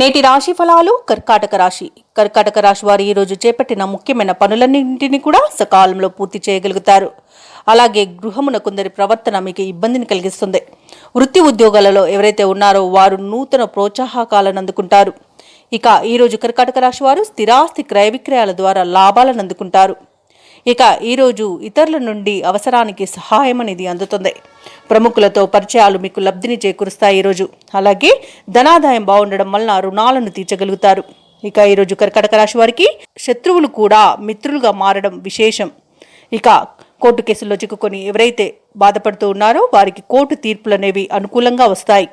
నేటి రాశి ఫలాలు కర్కాటక రాశి. కర్కాటక రాశి వారు ఈరోజు చేపట్టిన ముఖ్యమైన పనులన్నింటినీ కూడా సకాలంలో పూర్తి చేయగలుగుతారు. అలాగే గృహమున కొందరి ప్రవర్తన మీకు ఇబ్బందిని కలిగిస్తుంది. వృత్తి ఉద్యోగాలలో ఎవరైతే ఉన్నారో వారు నూతన ప్రోత్సాహకాలను అందుకుంటారు. ఇక ఈరోజు కర్కాటక రాశి వారు స్థిరాస్తి క్రయ విక్రయాల ద్వారా లాభాలను అందుకుంటారు. ఇక ఈరోజు ఇతరుల నుండి అవసరానికి సహాయం అనేది అందుతుంది. ప్రముఖులతో పరిచయాలు మీకు లబ్ధిని చేకూరుస్తాయి ఈరోజు. అలాగే ధనాదాయం బాగుండడం వలన రుణాలను తీర్చగలుగుతారు. ఇక ఈరోజు కర్కటక రాశి వారికి శత్రువులు కూడా మిత్రులుగా మారడం విశేషం. ఇక కోర్టు కేసుల్లో చిక్కుకొని ఎవరైతే బాధపడుతూ ఉన్నారో వారికి కోర్టు తీర్పులు అనేవి అనుకూలంగా వస్తాయి.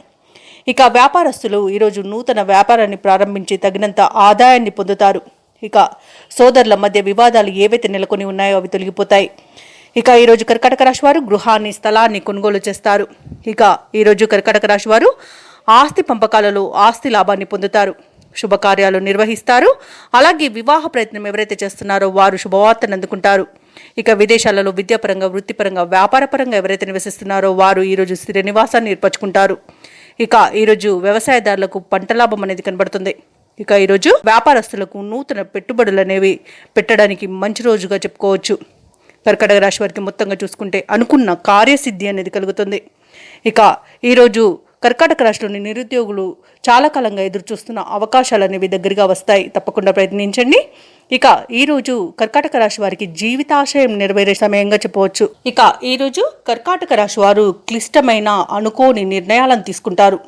ఇక వ్యాపారస్తులు ఈరోజు నూతన వ్యాపారాన్ని ప్రారంభించి తగినంత ఆదాయాన్ని పొందుతారు. ఇక సోదరుల మధ్య వివాదాలు ఏవైతే నెలకొని ఉన్నాయో అవి తొలగిపోతాయి. ఇక ఈరోజు కర్కటక రాశి వారు గృహాన్ని స్థలాన్ని కొనుగోలు చేస్తారు. ఇక ఈరోజు కర్కటక రాశి వారు ఆస్తి పంపకాలలో ఆస్తి లాభాన్ని పొందుతారు. శుభకార్యాలు నిర్వహిస్తారు. అలాగే వివాహ ప్రయత్నం ఎవరైతే చేస్తున్నారో వారు శుభవార్తను అందుకుంటారు. ఇక విదేశాలలో విద్యాపరంగా వృత్తిపరంగా వ్యాపారపరంగా ఎవరైతే నివసిస్తున్నారో వారు ఈరోజు స్థిర నివాసాన్ని ఏర్పరచుకుంటారు. ఇక ఈరోజు వ్యవసాయదారులకు పంట లాభం అనేది కనబడుతుంది. ఇక ఈరోజు వ్యాపారస్తులకు నూతన పెట్టుబడులు అనేవి పెట్టడానికి మంచి రోజుగా చెప్పుకోవచ్చు. కర్కటక రాశి వారికి మొత్తంగా చూసుకుంటే అనుకున్న కార్యసిద్ధి అనేది కలుగుతుంది. ఇక ఈరోజు కర్కాటక రాష్ట్రంలోని నిరుద్యోగులు చాలా కాలంగా ఎదురు చూస్తున్న అవకాశాలు అనేవి దగ్గరగా వస్తాయి. తప్పకుండా ప్రయత్నించండి. ఇక ఈరోజు కర్కాటక రాశి వారికి జీవితాశయం నెరవేరే సమయంగా చెప్పవచ్చు. ఇక ఈరోజు కర్కాటక రాశి వారు క్లిష్టమైన అనుకోని నిర్ణయాలను తీసుకుంటారు.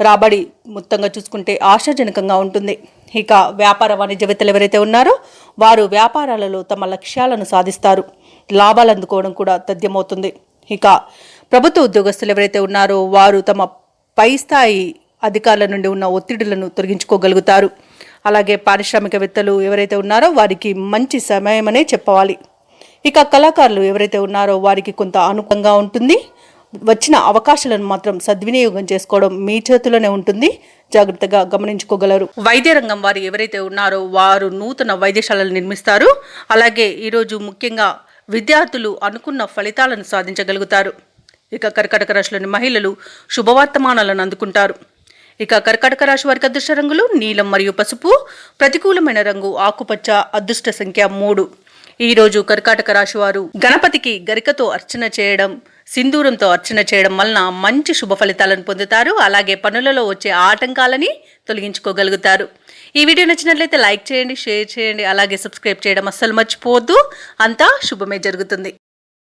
రాబడి మొత్తంగా చూసుకుంటే ఆశాజనకంగా ఉంటుంది. ఇక వ్యాపార వాణిజ్యవేత్తలు ఎవరైతే ఉన్నారో వారు వ్యాపారాలలో తమ లక్ష్యాలను సాధిస్తారు. లాభాలు అందుకోవడం కూడా తథ్యమవుతుంది. ఇక ప్రభుత్వ ఉద్యోగస్తులు ఎవరైతే ఉన్నారో వారు తమ పై స్థాయి అధికారుల నుండి ఉన్న ఒత్తిడులను తొలగించుకోగలుగుతారు. అలాగే పారిశ్రామికవేత్తలు ఎవరైతే ఉన్నారో వారికి మంచి సమయమనే చెప్పవాలి ఇక కళాకారులు ఎవరైతే ఉన్నారో వారికి కొంత అనుకూలంగా ఉంటుంది. వచ్చిన అవకాశాలను మాత్రం సద్వినియోగం చేసుకోవడం మీ చేతిలోనే ఉంటుంది. జాగ్రత్తగా గమనించుకోగలరు. వైద్య రంగం వారు ఎవరైతే ఉన్నారో వారు నూతన వైద్యశాలలు నిర్మిస్తారు. అలాగే ఈరోజు ముఖ్యంగా విద్యార్థులు అనుకున్న ఫలితాలను సాధించగలుగుతారు. ఇక కర్కటక రాశిలోని మహిళలు శుభవర్తమానాలను అందుకుంటారు. ఇక కర్కాటక రాశి వారికి అదృష్ట రంగులు నీలం మరియు పసుపు ప్రతికూలమైన రంగు ఆకుపచ్చ అదృష్ట సంఖ్య మూడు. ఈ రోజు కర్కాటక రాశి వారు గణపతికి గరికతో అర్చన చేయడం సింధూరంతో అర్చన చేయడం వలన మంచి శుభ ఫలితాలను పొందుతారు. అలాగే పనులలో వచ్చే ఆటంకాలని తొలగించుకోగలుగుతారు. ఈ వీడియో నచ్చినట్లయితే లైక్ చేయండి షేర్ చేయండి అలాగే సబ్స్క్రైబ్ చేయడం అస్సలు మర్చిపోవద్దు. అంతా శుభమే జరుగుతుంది.